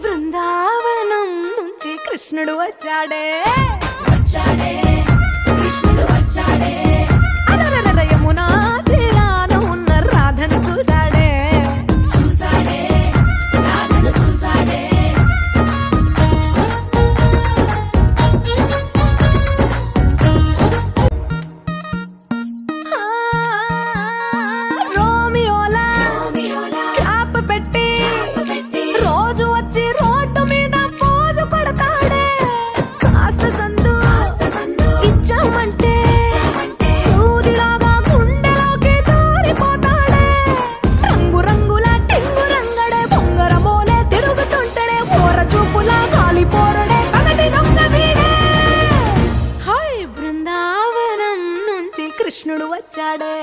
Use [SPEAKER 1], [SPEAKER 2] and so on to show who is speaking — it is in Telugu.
[SPEAKER 1] బృందావనం నుంచి కృష్ణుడు వచ్చాడే. వచ్చాడే. వచ్చామంటే సూదిలాగా గుండెలోకి దూరిపోతాడే రంగు రంగుల టింగు కాలిపోరడే హాయ్ బృందావనం నుంచి కృష్ణుడు వచ్చాడే.